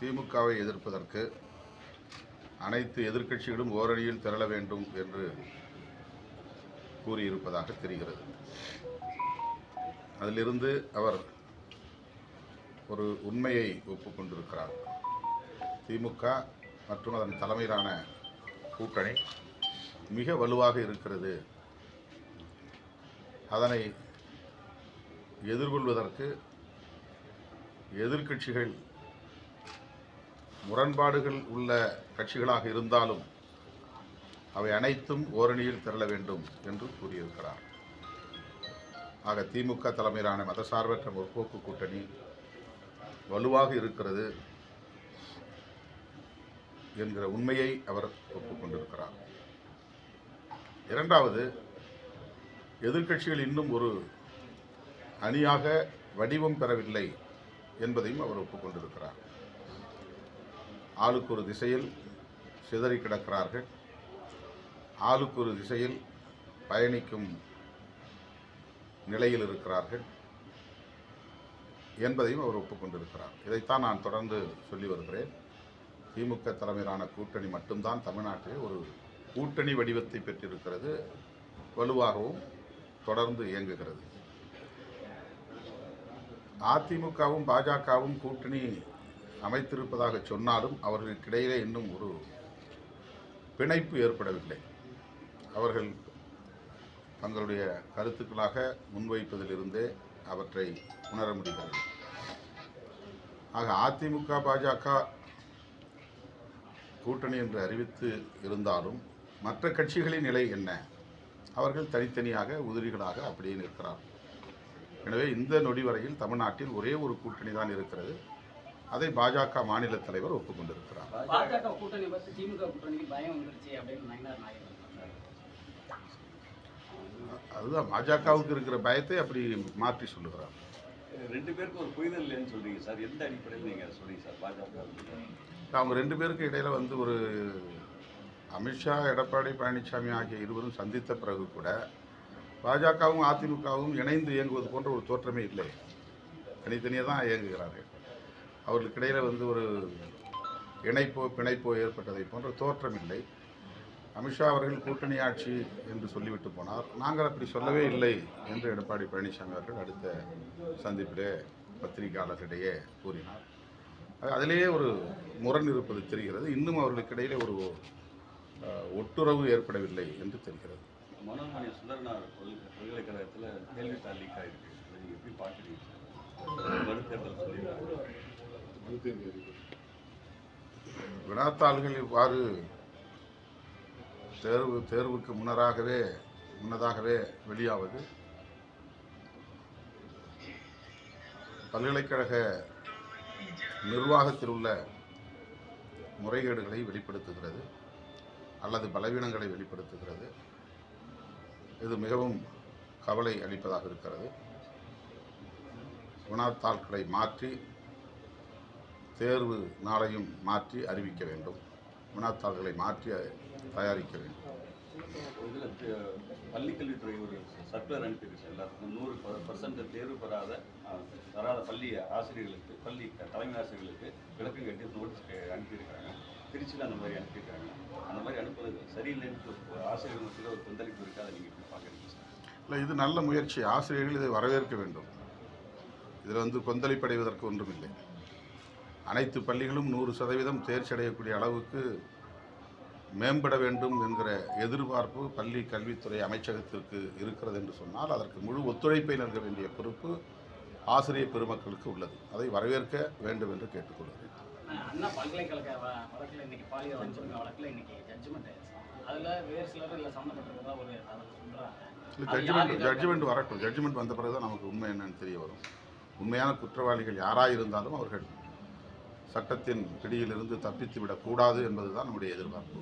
திமுகவை எதிர்ப்பதற்கு அனைத்து எதிர்க்கட்சிகளும் ஓரணியில் திரள வேண்டும் என்று கூறியிருப்பதாக தெரிகிறது. அதிலிருந்து அவர் ஒரு உண்மையை ஒப்புக்கொண்டிருக்கிறார் திமுக மற்றும் அதன் தலைமையிலான கூட்டணி மிக வலுவாக இருக்கிறது. அதனை எதிர்கொள்வதற்கு எதிர்க்கட்சிகள் முரண்பாடுகள் உள்ள கட்சிகளாக இருந்தாலும் அவை அனைத்தும் ஓரணியில் திரள வேண்டும் என்று கூறியிருக்கிறார். ஆக திமுக தலைமையிலான மதசார்பற்ற முற்போக்கு கூட்டணி வலுவாக இருக்கிறது என்கிற உண்மையை அவர் ஒப்புக்கொண்டிருக்கிறார். இரண்டாவது எதிர்க்கட்சிகள் இன்னும் ஒரு அணியாக வடிவம் பெறவில்லை என்பதையும் அவர் ஒப்புக்கொண்டிருக்கிறார். ஆளுக்கு ஒரு திசையில் சிதறி கிடக்கிறார்கள். ஆளுக்கு ஒரு திசையில் பயணிக்கும் நிலையில் இருக்கிறார்கள் என்பதையும் அவர் ஒப்புக்கொண்டிருக்கிறார். இதைத்தான் நான் தொடர்ந்து சொல்லி வருகிறேன். திமுக தலைமையிலான கூட்டணி மட்டும்தான் தமிழ்நாட்டிலே ஒரு கூட்டணி வடிவத்தை பெற்றிருக்கிறது. வலுவாகவும் தொடர்ந்து இயங்குகிறது. அதிமுகவும் பாஜகவும் கூட்டணி அமைத்திருப்பதாக சொன்னாலும் அவர்களுக்கிடையிலே இன்னும் ஒரு பிணைப்பு ஏற்படவில்லை. அவர்கள் தங்களுடைய கருத்துக்களாக முன்வைப்பதிலிருந்தே அவற்றை உணர முடிகிறது ஆக அதிமுக பாஜக கூட்டணி என்று அறிவித்து இருந்தாலும் மற்ற கட்சிகளின் நிலை என்ன? அவர்கள் தனித்தனியாக உதிரிகளாக அப்படியே நிற்கிறார்கள். எனவே இந்த நொடி வரையில் தமிழ்நாட்டில் ஒரே ஒரு கூட்டணி தான் இருக்கிறது. அதை பாஜக மாநில தலைவர் ஒப்புக்கொண்டிருக்கிறார். பாஜக கூட்டணி பத்தி திமுக கூட்டணிக்கு பயம் வந்துருச்சு அப்படின்னு நயினார் நாயகன் சொன்னாரு. அதுதான் பாஜகவுக்கு இருக்கிற பயத்தை அப்படி மாற்றி சொல்லுகிறார். ரெண்டு பேருக்கு ஒரு புரிதல் இல்லைன்னு சொல்றீங்க சார். எந்த அடிப்படையில் நீங்க சொல்றீங்க சார் பாஜக அவங்க ரெண்டு பேருக்கு இடையில வந்து ஒரு அமித்ஷா எடப்பாடி பழனிசாமி ஆகிய இருவரும் சந்தித்த பிறகு கூட பாஜகவும் அதிமுகவும் இணைந்து இயங்குவது போன்ற ஒரு தோற்றமே இல்லை. தனித்தனியாக தான் இயங்குகிறார்கள். அவர்களுக்கு இடையில் வந்து ஒரு இணைப்போ பிணைப்போ ஏற்பட்டதை போன்ற தோற்றம் இல்லை. அமித்ஷா அவர்கள் கூட்டணி ஆட்சி என்று சொல்லிவிட்டு போனார். நாங்கள் அப்படி சொல்லவே இல்லை என்று எடப்பாடி பழனிசாமி அவர்கள் அடுத்த சந்திப்பிலே பத்திரிகையாளர்களிடையே கூறினார். அதிலேயே ஒரு முரண் இருப்பது தெரிகிறது. இன்னும் அவர்களுக்கு இடையிலே ஒரு ஒட்டுறவு ஏற்படவில்லை என்று தெரிகிறது. மனோன்மணி சுந்தரனார் பல்கலை- கேள்வித்தாள் லீக் ஆகிருக்கு எப்படி பார்க்குறீங்க? வினாத்தாள்கள் இவ்வாறு தேர்வு தேர்வுக்கு முன்னராகவே முன்னதாகவே வெளியாவது பல்கலைக்கழக நிர்வாகத்தில் உள்ள முறைகேடுகளை வெளிப்படுத்துகிறது அல்லது பலவீனங்களை வெளிப்படுத்துகிறது. இது மிகவும் கவலை அளிப்பதாக இருக்கிறது. வினாத்தாள்களை மாற்றி தேர்வு நாளையும் மாற்றி அறிவிக்க வேண்டும். வினாத்தாள்களை மாற்றி தயாரிக்க வேண்டும். இதுல பள்ளிக்கல்வித்துறை ஒரு சர்க்குலர் அனுப்பியிருக்கு எல்லாத்துக்கும் நூறு பர்சன்ட் தேர்வு பெறாத தராத பள்ளி ஆசிரியர்களுக்கு பள்ளி தலைமை ஆசிரியர்களுக்கு விளக்கம் கட்டி நோட்டீஸ் அனுப்பியிருக்காங்க திருச்சியில் அந்த மாதிரி அனுப்பியிருக்காங்க. அந்த மாதிரி அனுப்புறது சரியில்லைன்னு ஆசிரியர்கள் மத்தியில் ஒரு கொந்தளிப்பு இருக்கு. அதை நீங்கள் எப்படி பார்க்குறீங்க சார். இல்லை இது நல்ல முயற்சி. ஆசிரியர்கள் இதை வரவேற்க வேண்டும். இதில் வந்து கொந்தளிப்படைவதற்கு ஒன்றுமில்லை. அனைத்து பள்ளிகளும் நூறு சதவீதம் தேர்ச்சி அடையக்கூடிய அளவுக்கு மேம்பட வேண்டும் என்கிற எதிர்பார்ப்பு பள்ளி கல்வித்துறை அமைச்சகத்திற்கு இருக்கிறது என்று சொன்னால் அதற்கு முழு ஒத்துழைப்பை நல்க வேண்டிய பொறுப்பு ஆசிரியர் பெருமக்களுக்கு உள்ளது. அதை வரவேற்க வேண்டும் என்று கேட்டுக்கொள்கிறேன். அண்ணா பல்கலைக்கழக வழக்குல இன்னைக்கு பாலியல் வழக்குல இன்னைக்கு ஜட்ஜ்மெண்ட் அதுல வேறு சிலர் இல்ல சம்மந்தப்பட்டிருக்கதா ஒரு ஜட்ஜ்மெண்ட்? ஜட்ஜ்மெண்ட் வரட்டும். ஜட்ஜ்மெண்ட் வந்த பிறகு தான் நமக்கு உண்மை என்னன்னு தெரிய வரும். உண்மையான குற்றவாளிகள் யாராக இருந்தாலும் அவர்கள் சட்டத்தின் பிடியிலிருந்து தப்பித்து விடக்கூடாது என்பதுதான் நம்முடைய எதிர்பார்ப்பு.